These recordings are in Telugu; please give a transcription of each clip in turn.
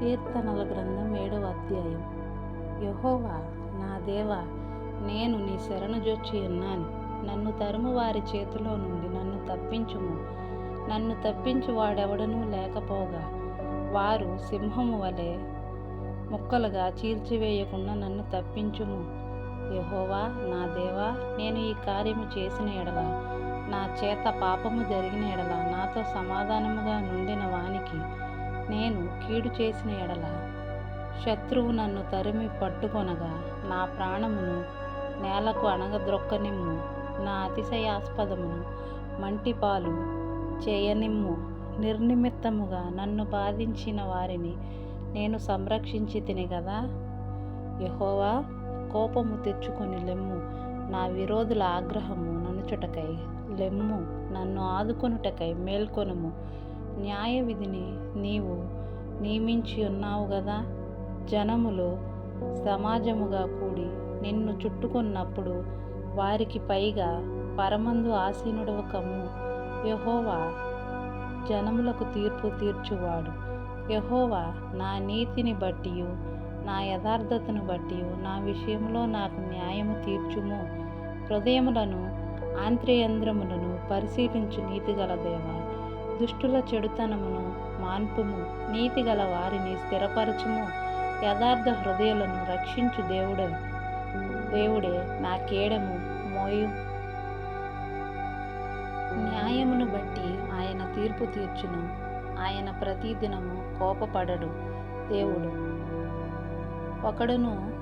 కీర్తనల గ్రంథం ఏడవ అధ్యాయం. యహోవా నా దేవా నేను నీ శరణుజొచ్చి ఉన్నాను. నన్ను తరుము వారి చేతిలో నుండి నన్ను తప్పించుము. నన్ను తప్పించు వాడెవడనూ లేకపోగా వారు సింహము వలె ముక్కలుగా చీల్చివేయకుండా నన్ను తప్పించుము. యహోవా నా దేవా నేను ఈ కార్యము చేసిన ఎడల నా చేత పాపము జరిగిన ఎడల నాతో సమాధానముగా నుండిన వానికి నేను కీడు చేసిన ఎడల శత్రువు నన్ను తరిమి పట్టుకొనగా నా ప్రాణమును నేలకు అణగద్రొక్కనిమ్ము. నా అతిశయాస్పదమును మంటిపాలు చేయనిమ్ము. నిర్నిమిత్తముగా నన్ను బాధించిన వారిని నేను సంరక్షించి తిని కదా యహోవా కోపము తెచ్చుకొని లెమ్ము. నా విరోధుల ఆగ్రహము ననుచుటకై లెమ్ము నన్ను ఆదుకొనుటకై మేల్కొనుము. న్యాయ విధిని నీవు నియమించి ఉన్నావు కదా జనములు సమాజముగా కూడి నిన్ను చుట్టుకున్నప్పుడు వారికి పైగా పరమందు ఆసీనుడవ కమ్ము జనములకు తీర్పు తీర్చువాడు. యహోవా నా నీతిని బట్టి నా యథార్థతను బట్టి నా విషయంలో నాకు న్యాయము తీర్చుము. హృదయములను ఆంత్రేయంద్రములను పరిశీలించు నీతిగల దేవా. దుష్టుల చెడుతనమును మాన్పుము నీతిగల వారిని స్థిరపరచుము. యథార్థ హృదయాలను రక్షించు దేవుడే దేవుడే నా కేడము మోయు. న్యాయమును బట్టి ఆయన తీర్పు తీర్చును. ఆయన ప్రతిదినము కోపపడడు దేవుడు. ఒకడును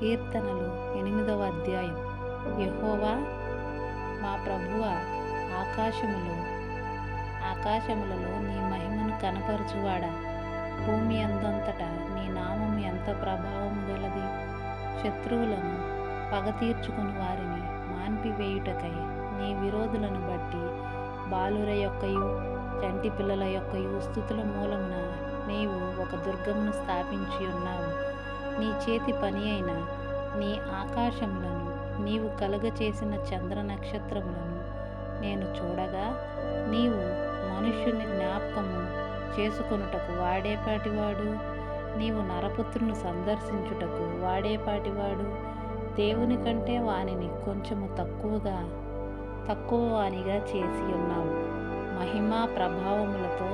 కీర్తనలు ఎనిమిదవ అధ్యాయం. యహోవా మా ప్రభువ ఆకాశములు ఆకాశములలో నీ మహిమను కనపరచువాడా. భూమి అందంతటా నీ నామం ఎంత ప్రభావం గలది? శత్రువులను పగ తీర్చుకుని వారిని మాన్పివేయుటకై నీ విరోధులను బట్టి బాలుర యొక్కయు చంటి పిల్లల యొక్కయు స్థుతుల మూలమున నీవు ఒక దుర్గమును స్థాపించి ఉన్నావు నీ చేతి పని అయిన నీ ఆకాశములను నీవు కలుగచేసిన చంద్ర నక్షత్రములను నేను చూడగా నీవు మనుష్యుని జ్ఞాపకము చేసుకొనుటకు వాడేపాటివాడు? నీవు నరపుత్రుని సందర్శించుటకు వాడేపాటివాడు? దేవుని కంటే వానిని కొంచెము తక్కువగా తక్కువ వానిగా చేసి ఉన్నావు. మహిమా ప్రభావములతో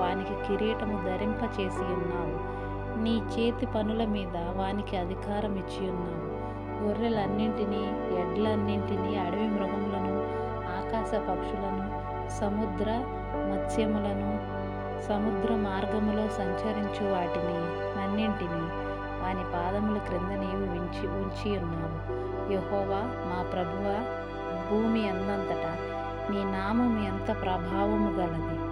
వానికి కిరీటము ధరింప చేసి ఉన్నావు. నీ చేతి పనుల మీద వానికి అధికారం ఇచ్చి ఉన్నావు. గొర్రెలన్నింటినీ ఎడ్లన్నింటినీ అడవి మృగములను ఆకాశ పక్షులను సముద్ర మత్స్యములను సముద్ర మార్గములో సంచరించు వాటిని అన్నింటినీ వాని పాదముల క్రింద నీవు ఉంచి ఉంచి ఉన్నావు. యహోవా మా ప్రభువ భూమి అందంతటా నీ నామం ఎంత ప్రభావము గలది.